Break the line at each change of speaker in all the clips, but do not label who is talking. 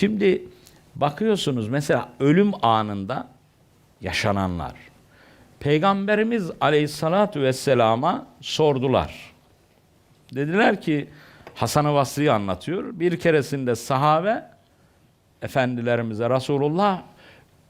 Şimdi bakıyorsunuz mesela ölüm anında yaşananlar. Peygamberimiz aleyhissalatu vesselama sordular. Dediler ki Hasan-ı Basri'yi anlatıyor. Bir keresinde sahabe efendilerimize Resulullah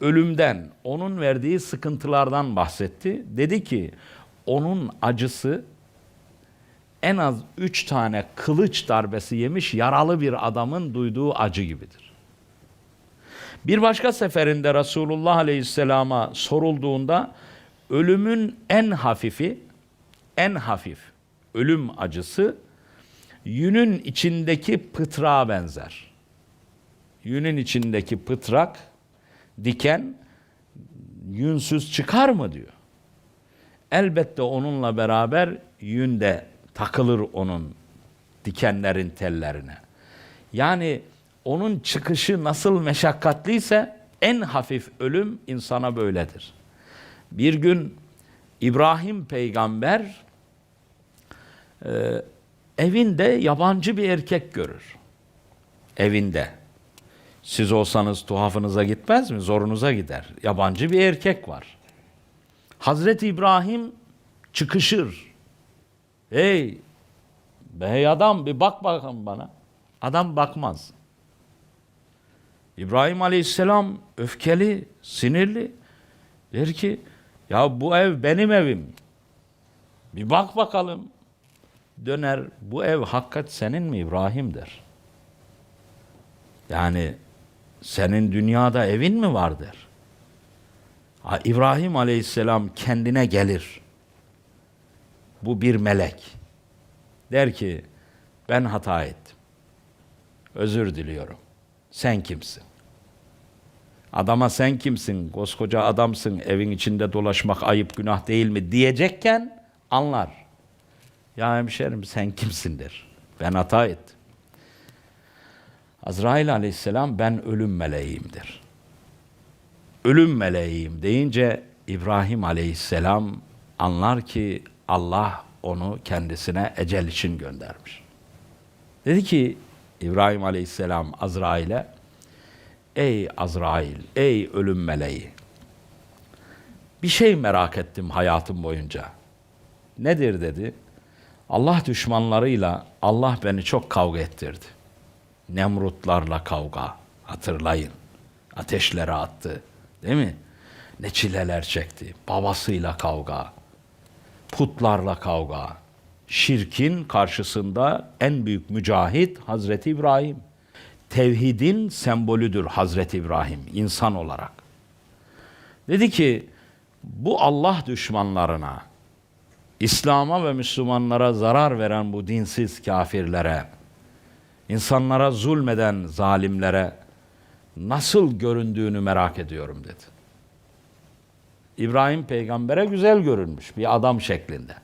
ölümden, onun verdiği sıkıntılardan bahsetti. Dedi ki onun acısı en az üç tane kılıç darbesi yemiş yaralı bir adamın duyduğu acı gibidir. Bir başka seferinde Resulullah Aleyhisselam'a sorulduğunda ölümün en hafifi, en hafif ölüm acısı yünün içindeki pıtrağa benzer. Yünün içindeki pıtrak, diken yünsüz çıkar mı diyor. Elbette onunla beraber yün de takılır onun dikenlerin tellerine. Yani onun çıkışı nasıl meşakkatliyse en hafif ölüm insana böyledir. Bir gün İbrahim peygamber e, evinde yabancı bir erkek görür. Evinde. Siz olsanız tuhafınıza gitmez mi? Zorunuza gider. Yabancı bir erkek var. Hazreti İbrahim çıkışır. Hey, bey adam bir bak bakalım bana. Adam bakmaz. İbrahim Aleyhisselam öfkeli, sinirli. Der ki, ya bu ev benim evim. Bir bak bakalım. Döner, bu ev hakikat senin mi İbrahim der. Yani senin dünyada evin mi vardır? Ha, İbrahim Aleyhisselam kendine gelir. Bu bir melek. Der ki ben hata ettim. Özür diliyorum. Sen kimsin? Adama sen kimsin? Koskoca adamsın. Evin içinde dolaşmak ayıp günah değil mi? Diyecekken anlar. Ya hemşerim sen kimsindir? Ben hata ettim. Azrail aleyhisselam ben ölüm meleğiyimdir. Ölüm meleğiyim deyince İbrahim aleyhisselam anlar ki Allah onu kendisine ecel için göndermiş. Dedi ki İbrahim aleyhisselam Azrail'e Ey Azrail, ey ölüm meleği bir şey merak ettim hayatım boyunca. Nedir dedi. Allah düşmanlarıyla Allah beni çok kavga ettirdi. Nemrutlarla kavga. Hatırlayın. Ateşlere attı. Değil mi? Ne çileler çekti. Babasıyla kavga. Putlarla kavga. Şirkin karşısında en büyük mücahit Hazreti İbrahim. Tevhidin sembolüdür Hazreti İbrahim insan olarak. Dedi ki bu Allah düşmanlarına, İslam'a ve Müslümanlara zarar veren bu dinsiz kafirlere, insanlara zulmeden zalimlere nasıl göründüğünü merak ediyorum dedi. İbrahim peygambere güzel görünmüş bir adam şeklinde.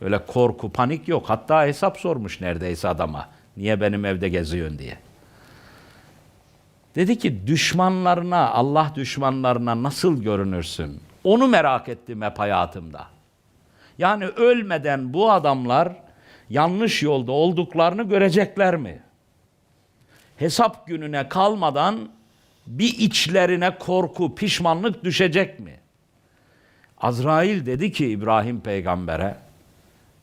Öyle korku, panik yok. Hatta hesap sormuş neredeyse adama. Niye benim evde geziyorsun diye. Dedi ki düşmanlarına, Allah düşmanlarına nasıl görünürsün? Onu merak ettim hep hayatımda. Yani ölmeden bu adamlar yanlış yolda olduklarını görecekler mi? Hesap gününe kalmadan bir içlerine korku, pişmanlık düşecek mi? Azrail dedi ki İbrahim peygambere,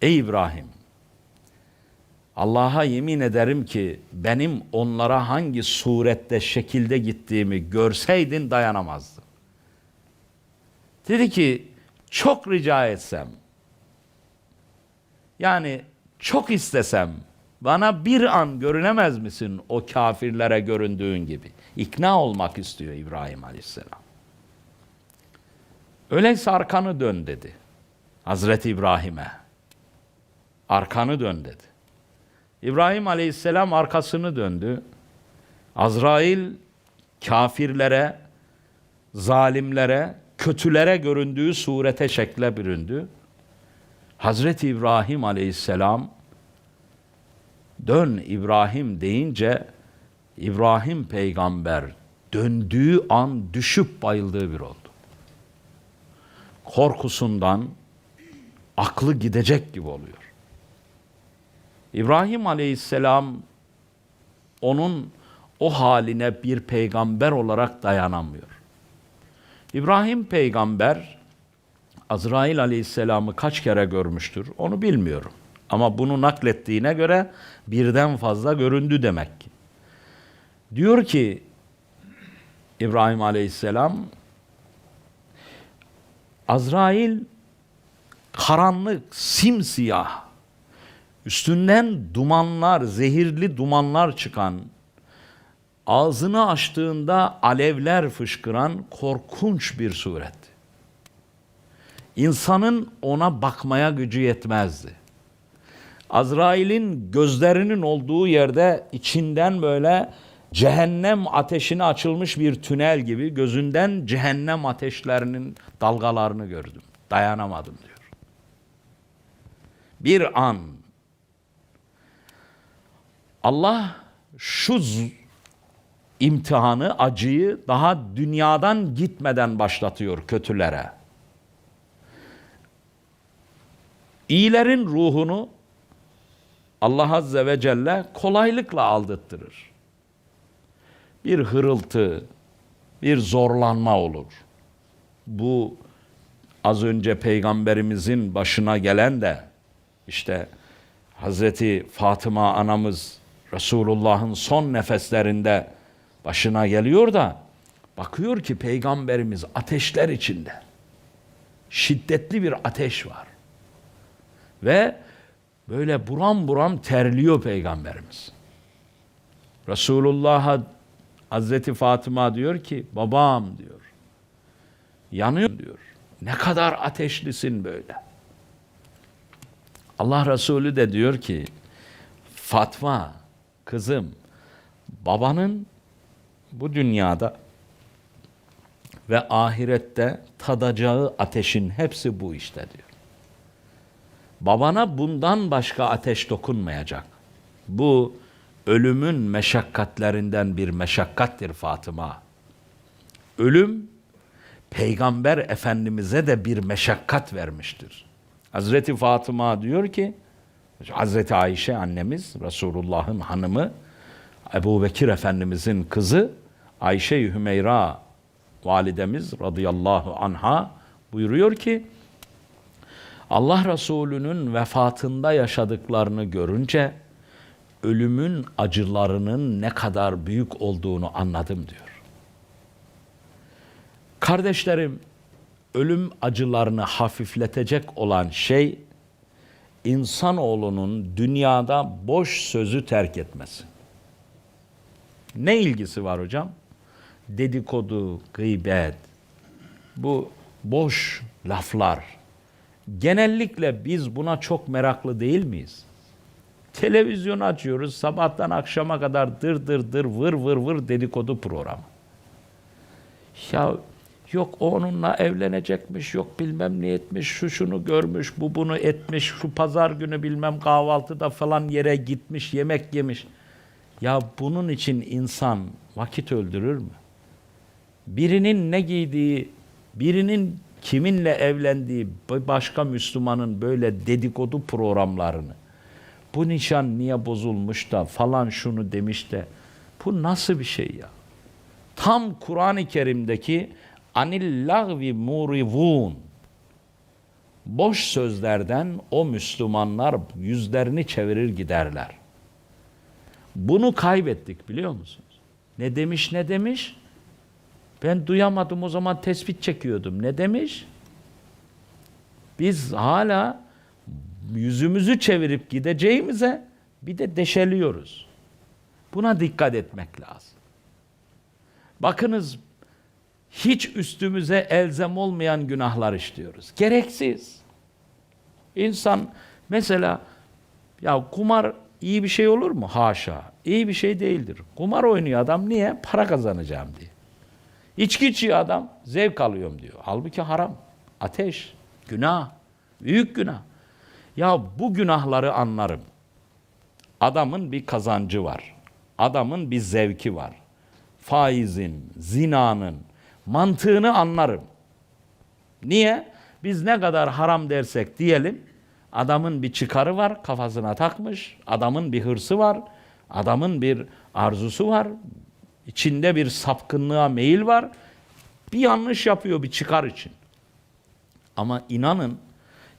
Ey İbrahim, Allah'a yemin ederim ki benim onlara hangi surette, şekilde gittiğimi görseydin dayanamazdın. Dedi ki çok rica etsem, yani çok istesem bana bir an görünemez misin o kafirlere göründüğün gibi? İkna olmak istiyor İbrahim Aleyhisselam. Öyleyse arkanı dön dedi. Hazreti İbrahim'e. Arkanı dön dedi. İbrahim Aleyhisselam arkasını döndü. Azrail kafirlere, zalimlere, kötülere göründüğü surete şekle büründü. Hazreti İbrahim Aleyhisselam dön İbrahim deyince İbrahim peygamber döndüğü an düşüp bayıldığı bir oldu. Korkusundan aklı gidecek gibi oluyor. İbrahim Aleyhisselam onun o haline bir peygamber olarak dayanamıyor. İbrahim peygamber Azrail aleyhisselamı kaç kere görmüştür onu bilmiyorum. Ama bunu naklettiğine göre birden fazla göründü demek ki. Diyor ki İbrahim aleyhisselam Azrail karanlık, simsiyah, üstünden dumanlar, zehirli dumanlar çıkan, ağzını açtığında alevler fışkıran korkunç bir suret. İnsanın ona bakmaya gücü yetmezdi. Azrail'in gözlerinin olduğu yerde içinden böyle cehennem ateşine açılmış bir tünel gibi gözünden cehennem ateşlerinin dalgalarını gördüm. Dayanamadım diyor. Bir an Allah şu imtihanı, acıyı daha dünyadan gitmeden başlatıyor kötülere. İyilerin ruhunu Allah Azze ve Celle kolaylıkla aldırttırır. Bir hırıltı, bir zorlanma olur. Bu az önce peygamberimizin başına gelen de işte Hazreti Fatıma anamız Resulullah'ın son nefeslerinde başına geliyor da bakıyor ki peygamberimiz ateşler içinde. Şiddetli bir ateş var. Ve böyle buram buram terliyor peygamberimiz. Resulullah'a Hazreti Fatıma diyor ki babam diyor. Yanıyor diyor. Ne kadar ateşlisin böyle. Allah Resulü de diyor ki Fatma kızım babanın bu dünyada ve ahirette tadacağı ateşin hepsi bu işte diyor. Babana bundan başka ateş dokunmayacak. Bu ölümün meşakkatlerinden bir meşakkattir Fatıma. Ölüm Peygamber Efendimiz'e de bir meşakkat vermiştir. Hazreti Fatıma diyor ki, Hazreti Ayşe annemiz, Resulullah'ın hanımı, Ebu Bekir Efendimiz'in kızı, Ayşe-i Hümeyra validemiz radıyallahu anha buyuruyor ki, Allah Resulü'nün vefatında yaşadıklarını görünce ölümün acılarının ne kadar büyük olduğunu anladım diyor. Kardeşlerim, ölüm acılarını hafifletecek olan şey insanoğlunun dünyada boş sözü terk etmesi. Ne ilgisi var hocam? Dedikodu, gıybet, bu boş laflar. Genellikle biz buna çok meraklı değil miyiz? Televizyon açıyoruz, sabahtan akşama kadar dır dır dır vır vır vır dedikodu programı. Ya yok onunla evlenecekmiş, yok bilmem ne etmiş, şu şunu görmüş, bu bunu etmiş, şu pazar günü bilmem kahvaltıda falan yere gitmiş, yemek yemiş. Ya bunun için insan vakit öldürür mü? Birinin ne giydiği, birinin kiminle evlendiği başka Müslümanın böyle dedikodu programlarını, bu nişan niye bozulmuş da falan şunu demiş de, bu nasıl bir şey ya? Tam Kur'an-ı Kerim'deki anil lagvi murivun boş sözlerden o Müslümanlar yüzlerini çevirir giderler. Bunu kaybettik biliyor musunuz? Ne demiş ne demiş? Ben duyamadım o zaman tespit çekiyordum. Ne demiş? Biz hala yüzümüzü çevirip gideceğimize bir de deşeliyoruz. Buna dikkat etmek lazım. Bakınız hiç üstümüze elzem olmayan günahlar işliyoruz. Gereksiz. İnsan mesela ya kumar iyi bir şey olur mu? Haşa. İyi bir şey değildir. Kumar oynuyor adam niye? Para kazanacağım diye. İçki içiyor adam zevk alıyorum diyor. Halbuki haram. Ateş, günah, büyük günah. Ya bu günahları anlarım. Adamın bir kazancı var. Adamın bir zevki var. Faizin, zinanın mantığını anlarım. Niye? Biz ne kadar haram dersek diyelim, adamın bir çıkarı var, kafasına takmış, adamın bir hırsı var, adamın bir arzusu var, İçinde bir sapkınlığa meyil var. Bir yanlış yapıyor bir çıkar için. Ama inanın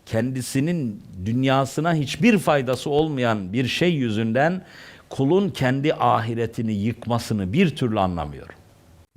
kendisinin dünyasına hiçbir faydası olmayan bir şey yüzünden kulun kendi ahiretini yıkmasını bir türlü anlamıyorum.